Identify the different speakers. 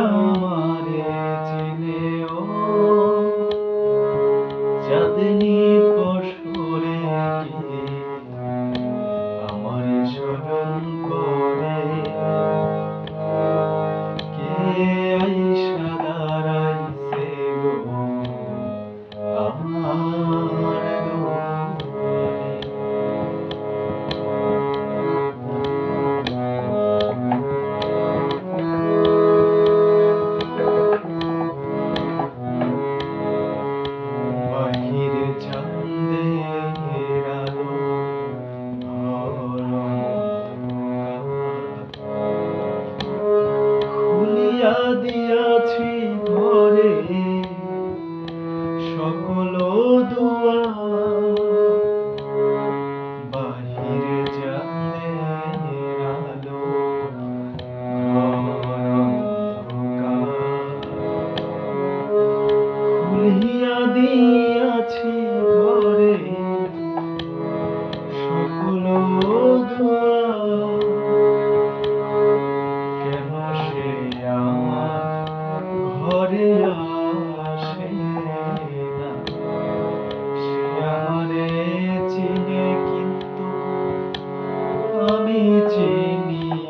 Speaker 1: আমার ঘরে আসে না। সে আমি চিনি।